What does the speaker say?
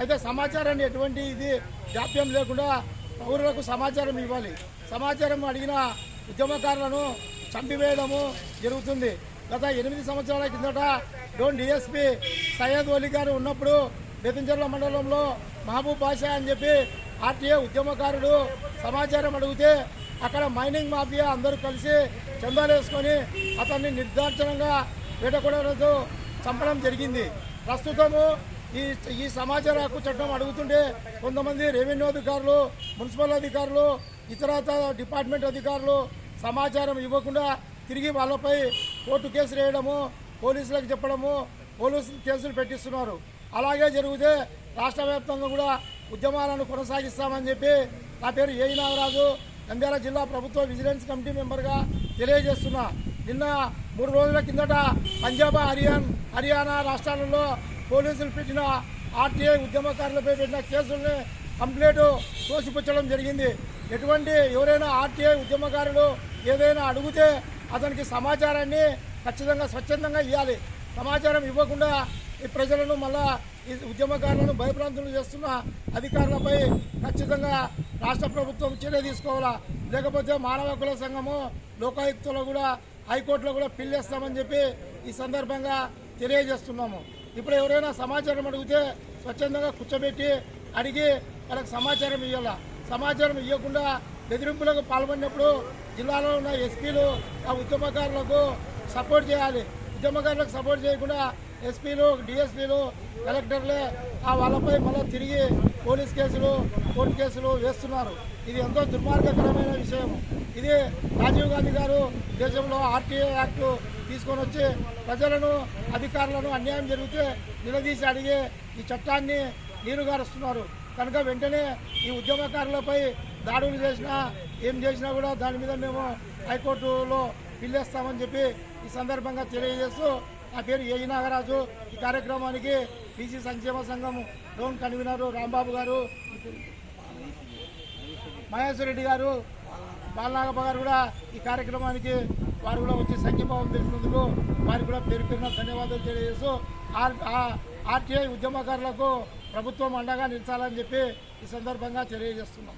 అయితే సమాచారాన్ని ఎటువంటి ఇది జాప్యం లేకుండా పౌరులకు సమాచారం ఇవ్వాలి. సమాచారం అడిగిన ఉద్యమకారులను చంపివేయడము జరుగుతుంది. గత ఎనిమిది సంవత్సరాల కిందట డోన్ డిఎస్పి సయ్యద్ ఒలి గారు ఉన్నప్పుడు బెతంచెర్ల మండలంలో మహబూబ్ బాషా అని చెప్పి ఆర్టీఏ ఉద్యమకారుడు సమాచారం అడిగితే అక్కడ మైనింగ్ మాఫియా అందరూ కలిసి చందాలు వేసుకొని అతన్ని నిర్దార్జనంగా వేటకూడదు చంపడం జరిగింది. ప్రస్తుతము ఈ ఈ సమాచార హక్కు చట్టం అడుగుతుంటే కొంతమంది రెవెన్యూ అధికారులు మున్సిపల్ అధికారులు ఇతరత డిపార్ట్మెంట్ అధికారులు సమాచారం ఇవ్వకుండా తిరిగి వాళ్ళపై కోర్టు కేసులు వేయడము పోలీసులకు చెప్పడము పోలీసులు కేసులు పెట్టిస్తున్నారు. అలాగే జరిగితే రాష్ట్ర వ్యాప్తంగా కూడా ఉద్యమాలను కొనసాగిస్తామని చెప్పి నా పేరు ఏ నాగరాజు. నంద్యాల జిల్లా ప్రభుత్వ విజిలెన్స్ కమిటీ మెంబర్గా తెలియజేస్తున్నా. నిన్న మూడు రోజుల కిందట పంజాబ్ హర్యానా హర్యానా రాష్ట్రాలలో పోలీసులు పెట్టిన ఆర్టీఐ ఉద్యమకారులపై పెట్టిన కేసుల్ని కంప్లైంట్ తోసిపుచ్చడం జరిగింది. ఎటువంటి ఎవరైనా ఆర్టీఐ ఉద్యమకారులు ఏదైనా అడిగితే అతనికి సమాచారాన్ని ఖచ్చితంగా స్వచ్ఛందంగా ఇవ్వాలి సమాచారం ఇవ్వకుండా ఈ ప్రజలను మళ్ళా ఈ ఉద్యమకారులను భయభ్రాంతులు చేస్తున్న అధికారులపై ఖచ్చితంగా రాష్ట్ర ప్రభుత్వం చర్య తీసుకోవాలా? లేకపోతే మానవ హక్కుల సంఘము లోకాయుక్తలో కూడా హైకోర్టులో కూడా పిల్లేస్తామని చెప్పి ఈ సందర్భంగా తెలియజేస్తున్నాము. ఇప్పుడు ఎవరైనా సమాచారం అడిగితే స్వచ్ఛందంగా కూర్చోబెట్టి అడిగి వాళ్ళకి సమాచారం ఇవ్వాల సమాచారం ఇవ్వకుండా బెదిరింపులకు పాల్పడినప్పుడు జిల్లాలో ఉన్న ఎస్పీలు ఆ ఉద్యమకారులకు సపోర్ట్ చేయాలి. ఉద్యమకారులకు సపోర్ట్ చేయకుండా ఎస్పీలు డిఎస్పీలు కలెక్టర్లే ఆ వాళ్ళపై మళ్ళీ తిరిగి పోలీస్ కేసులు కోర్టు కేసులు వేస్తున్నారు. ఇది ఎంతో దుర్మార్గకరమైన విషయం. ఇది రాజీవ్ గాంధీ గారు దేశంలో ఆర్టీఏ యాక్ట్ తీసుకొని వచ్చి ప్రజలను అధికారులను అన్యాయం జరిగితే నిలదీసి అడిగే ఈ చట్టాన్ని నీరుగారుస్తున్నారు కనుక వెంటనే ఈ ఉద్యమకారులపై దాడులు చేసినా ఏం చేసినా కూడా దాని మీద మేము హైకోర్టులో పిల్లేస్తామని చెప్పి ఈ సందర్భంగా తెలియజేస్తూ నా పేరు ఏ. నాగరాజు. ఈ కార్యక్రమానికి బీసీ సంక్షేమ సంఘం లోన్ కన్వీనర్ రాంబాబు గారు. మహేశ్వర రెడ్డి గారు. బాలనాగప్ప గారు కూడా ఈ కార్యక్రమానికి వారు కూడా వచ్చి సంఘీభావం తెలిపినందుకు వారికి కూడా పేరు పేరున ధన్యవాదాలు తెలియజేస్తూ ఆర్ ఆర్టీఐ ఉద్యమకారులకు ప్రభుత్వం అండగా నిలిచాలని చెప్పి ఈ సందర్భంగా తెలియజేస్తున్నాం.